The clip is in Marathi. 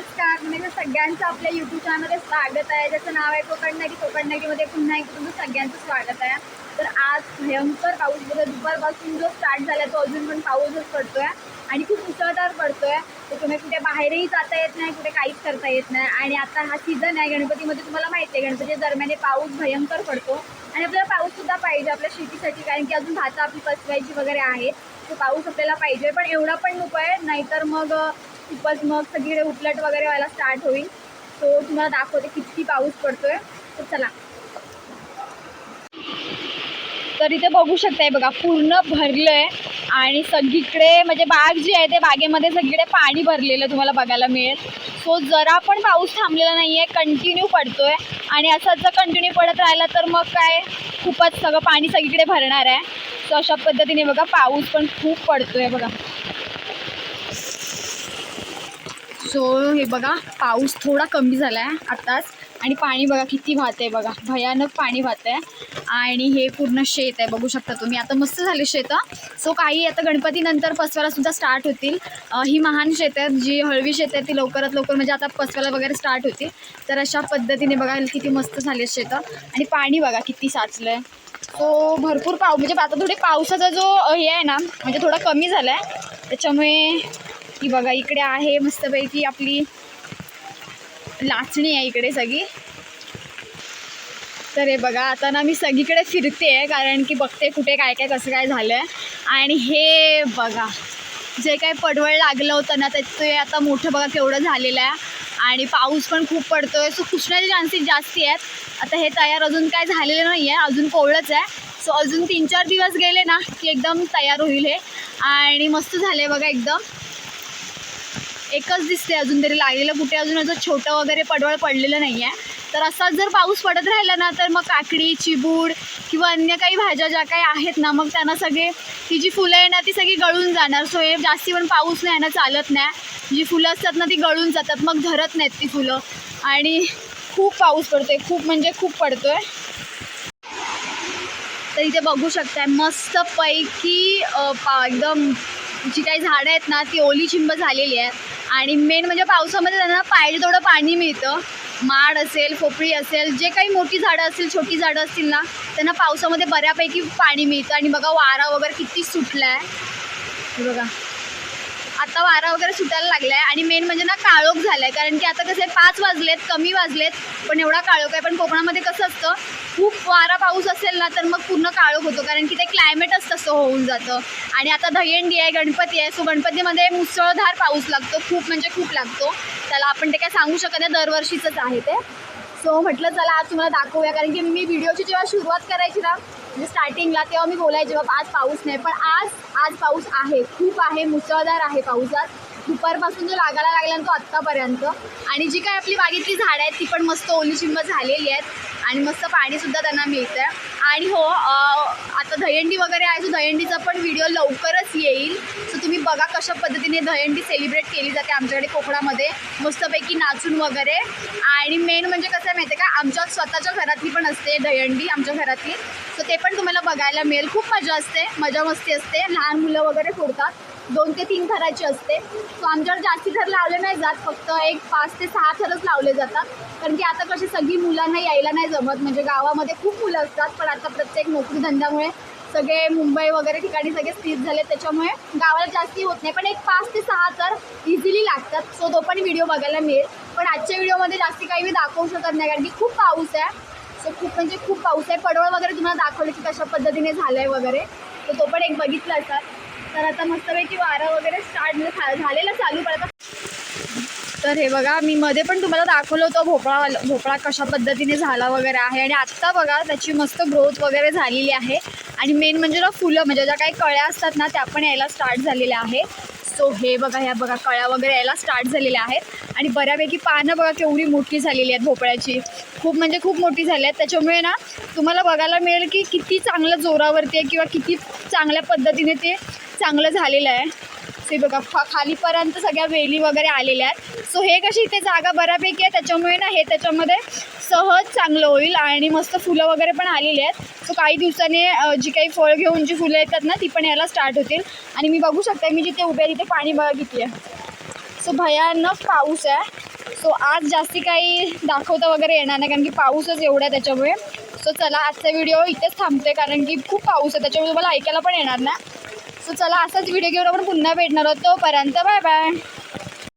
नमस्कार म्हणजे सगळ्यांचं आपल्या युट्यूब चॅनलमध्ये स्वागत आहे. ज्याचं नाव आहे कोकण कोकणनागीमध्ये पुन्हा एकदा तुमचं सगळ्यांचं स्वागत आहे. तर आज भयंकर पाऊस पडतोय दुपारपासून जो स्टार्ट झाला तो अजून पण पाऊसच पडतोय आणि खूप मुसळधार पडतोय. तुम्ही कुठे बाहेरही जाता येत नाही कुठे काहीच करता येत नाही. आणि आता हा सीझन आहे. गणपतीमध्ये तुम्हाला माहिती आहे गणपतीच्या दरम्यान पाऊस भयंकर पडतो. आणि आपल्याला पाऊससुद्धा पाहिजे आपल्या शेतीसाठी कारण की अजून भाता आपली पसवायची वगैरे आहे. तो पाऊस आपल्याला पाहिजे. पण एवढा पण नको आहे नाहीतर मग खूपच मग सगळीकडे उपलट वगैरे व्हायला स्टार्ट होईल. सो तुम्हाला दाखवते किती पाऊस पडतोय. तर चला. तर इथे बघू शकताय बघा पूर्ण भरलंय. आणि सगळीकडे म्हणजे बाग जी आहे ते बागेमध्ये सगळीकडे पाणी भरलेलं तुम्हाला बघायला मिळेल. सो जरा पण पाऊस थांबलेला नाही आहे कंटिन्यू पडतोय. आणि असं जर कंटिन्यू पडत राहिला तर मग काय? खूपच सगळं पाणी सगळीकडे भरणार आहे. सो अशा पद्धतीने बघा पाऊस पण खूप पडतोय बघा. सो हे बघा पाऊस थोडा कमी झाला आहे आत्ताच आणि पाणी बघा किती वाहत आहे बघा. भयानक पाणी वाहत आहे आणि हे पूर्ण शेत आहे बघू शकता तुम्ही. आता मस्त झाले शेतं. सो काही आता गणपतीनंतर पसवायला सुद्धा स्टार्ट होतील. ही महान शेत आहेत जी हळवी शेत आहे ती लवकरात लवकर म्हणजे आता पसवायला वगैरे स्टार्ट होतील. तर अशा पद्धतीने बघा किती मस्त झाले शेतं. आणि पाणी बघा किती साचलं आहे सो भरपूर पाऊ म्हणजे आता थोडे पावसाचा जो हे आहे ना म्हणजे थोडा कमी झाला आहे त्याच्यामुळे की बघा इकडे आहे मस्तपैकी आपली लाचणी आहे इकडे सगळी. तर हे बघा आता ना मी सगळीकडे फिरते आहे कारण की बघते कुठे काय काय कसं काय झालं आहे आणि हे बघा जे काय पडवळ लागलं होतं ना ते ते आता मोठं बघा केवढं झालेलं आहे. आणि पाऊस पण खूप पडतोय सो कुसण्याचे चान्सेस जास्ती आहेत. आता हे तयार अजून काय झालेलं नाही आहे अजून कोवळंच आहे. सो अजून तीन चार दिवस गेले ना की एकदम तयार होईल हे. आणि मस्त झाले बघा एकदम. एकच दिसते अजून तरी. लागलेलं कुठे अजून असं छोटं वगैरे पडवळ पडलेलं नाही आहे तर असाच जर पाऊस पडत राहिला ना तर मग काकडी चिबूड किंवा अन्य काही भाज्या ज्या काही आहेत ना मग त्यांना सगळे ती जी फुलं आहे ना ती सगळी गळून जाणार. सो हे जास्ती पण पाऊस नाही ना चालत नाही. जी फुलं असतात ना ती गळून जातात. मग धरत नाहीत ती फुलं. आणि खूप पाऊस पडतोय. खूप म्हणजे खूप पडतोय. तर इथे बघू शकताय मस्तपैकी पा एकदम जी काही झाडं आहेत ना ती ओली चिंब झालेली आहेत. आणि मेन म्हणजे पावसामध्ये त्यांना पाहिजे तेवढं पाणी मिळतं. माड असेल पोपळी असेल जे काही मोठी झाडं असतील छोटी झाडं असतील ना त्यांना पावसामध्ये बऱ्यापैकी पाणी मिळतं. आणि बघा वारा वगैरे किती सुटला आहे बघा. आता वारा वगैरे सुटायला लागला आहे आणि मेन म्हणजे ना काळोख झाला आहे कारण की आता कसे पाच वाजलेत कमी वाजलेत पण एवढा काळोख आहे. पण कोकणामध्ये कसं असतं खूप वारा पाऊस असेल ना तर मग पूर्ण काळोख होतो. कारण की ते क्लायमेटच तसं होऊन जातं. आणि आता दहीहंडी आहे गणपती आहे. सो गणपतीमध्ये मुसळधार पाऊस लागतो. खूप म्हणजे खूप लागतो. त्याला आपण ते काय सांगू शकत नाही. दरवर्षीचंच आहे ते. सो म्हटलं चला आज तुम्हाला दाखवूया. कारण की मी व्हिडिओची जेव्हा सुरुवात करायची ना म्हणजे स्टार्टिंगला तेव्हा मी बोलायचे बाबा आज पाऊस नाही. पण आज आज पाऊस आहे. खूप आहे मुसळधार आहे पाऊस आज दुपारपासून जो लागायला लागला तो आत्तापर्यंत. आणि जी काय आपली बागेतली झाडं आहेत ती पण मस्त ओली चिंब झालेली आहेत. आणि मस्त पाणीसुद्धा त्यांना मिळतं आहे आणि हो आता दहीहंडी वगैरे आहे सो दहीहंडीचा पण व्हिडिओ लवकरच येईल. सो बघा कशा पद्धतीने दहीहंडी सेलिब्रेट केली जाते आमच्याकडे कोकणामध्ये. मस्तपैकी नाचून वगैरे. आणि मेन म्हणजे कसं आहे माहिती आहे का? आमच्या स्वतःच्या घरातली पण असते दहीहंडी आमच्या घरातली. सो ते पण तुम्हाला बघायला मिळेल. खूप मजा असते. मजा मस्ती असते. लहान मुलं वगैरे फोडतात दोन ते तीन थराची असते. सो आमच्याकडे जास्ती थर लावले नाही जात. फक्त एक पाच ते सहा थरच लावले जातात. कारण की आता कशी सगळी मुलांना यायला नाही जमत. म्हणजे गावामध्ये खूप मुलं असतात. पण आता प्रत्येक नोकरी धंद्यामुळे सगळे मुंबई वगैरे ठिकाणी सगळे स्थित झाले. त्याच्यामुळे गावाला जास्ती होत नाही. पण एक पाच ते सहा तर इझिली लागतात. सो तो पण व्हिडिओ बघायला मिळेल. पण आजच्या व्हिडिओमध्ये जास्ती काही मी दाखवू शकत नाही. कारण की खूप पाऊस आहे. सो खूप म्हणजे खूप पाऊस आहे. पडवळ वगैरे तुम्हाला दाखवले की कशा पद्धतीने झालं आहे वगैरे. तर तो पण एक बघितला असतात तर आता मस्तपैकी वारं वगैरे स्टार्ट म्हणजे झालेला चालू. पण आता तर हे बघा मी मध्ये पण तुम्हाला दाखवलं होतं भोपळा भोपळा कशा पद्धतीने झाला वगैरे आहे. आणि आत्ता बघा त्याची मस्त ग्रोथ वगैरे झालेली आहे. आणि मेन म्हणजे ना फुलं म्हणजे ज्या काही कळ्या असतात ना त्या पण यायला स्टार्ट झालेल्या आहे सो हे बघा ह्या बघा कळ्या वगैरे यायला स्टार्ट झालेल्या आहेत. आणि बऱ्यापैकी पानं बघा केवढी मोठी झालेली आहेत भोपळ्याची. खूप म्हणजे खूप मोठी झाली आहेत. त्याच्यामुळे ना तुम्हाला बघायला मिळेल की किती चांगलं जोरावरती आहे किंवा किती चांगल्या पद्धतीने ते चांगलं झालेलं आहे. हे बघा खा खालीपर्यंत सगळ्या वेली वगैरे आलेल्या आहेत. सो हे कशी इथे जागा बऱ्यापैकी आहे. त्याच्यामुळे ना हे त्याच्यामध्ये सहज चांगलं होईल आणि मस्त फुलं वगैरे पण आलेली आहेत. सो काही दिवसाने जी काही फळ घेऊन जी फुलं येतात ना ती पण यायला स्टार्ट होतील. आणि मी बघू शकते मी जिथे उभे तिथे पाणी बघितली आहे. सो भयानक पाऊस आहे. सो आज जास्ती काही दाखवता वगैरे येणार नाही कारण की पाऊसच एवढा आहे त्याच्यामुळे. सो चला आजचा व्हिडिओ इथेच थांबते कारण की खूप पाऊस आहे. त्याच्यामुळे तुम्हाला ऐकायला पण येणार ना सो चला असाच व्हिडिओ घेऊन आपण पुन्हा भेटणार आहोत. तोपर्यंत बाय बाय.